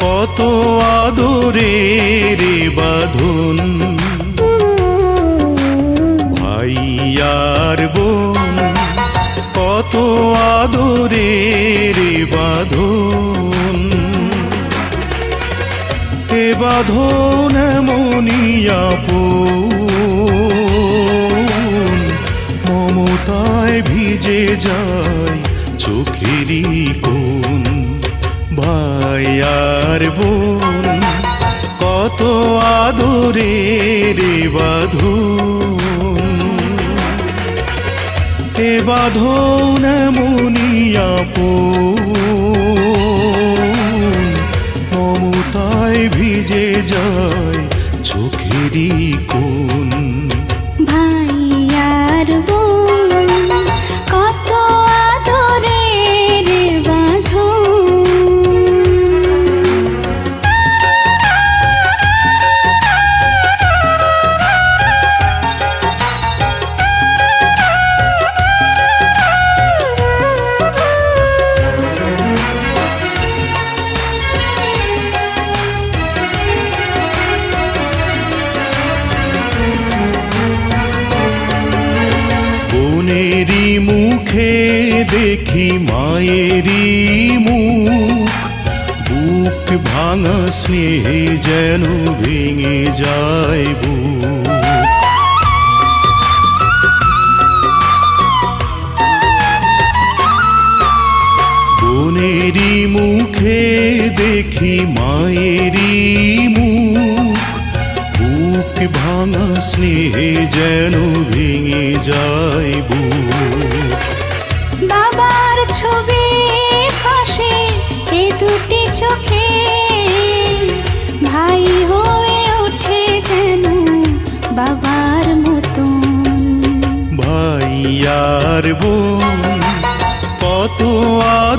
কত আদরের বাঁধন। ভাইয়ার বোন, কত আদরের বাঁধন। এ বাঁধন মনিয়াপন মমতায় ভিজে যায় চোখেরই কোন ভাই আর বোন কত আদরে রে বাধু এ বাঁধন মনিয়াপন মমতায় ভিজে যায় চোখেরই কোন বোনেরই মুখে দেখি মায়েরই মুখ। বুক ভাঙা স্নেহে যেন ভেঙে যায় বুক। বোনেরই মুখে দেখি মায়েরই ভাঙা স্নেহে যেন ভেঙে যায় বাবার ছবি ভাসে এ দুটি চোখে। ভাই হয়ে ওঠে যেন বাবার মতন। ভাইয়ার বোন কত বাঁধন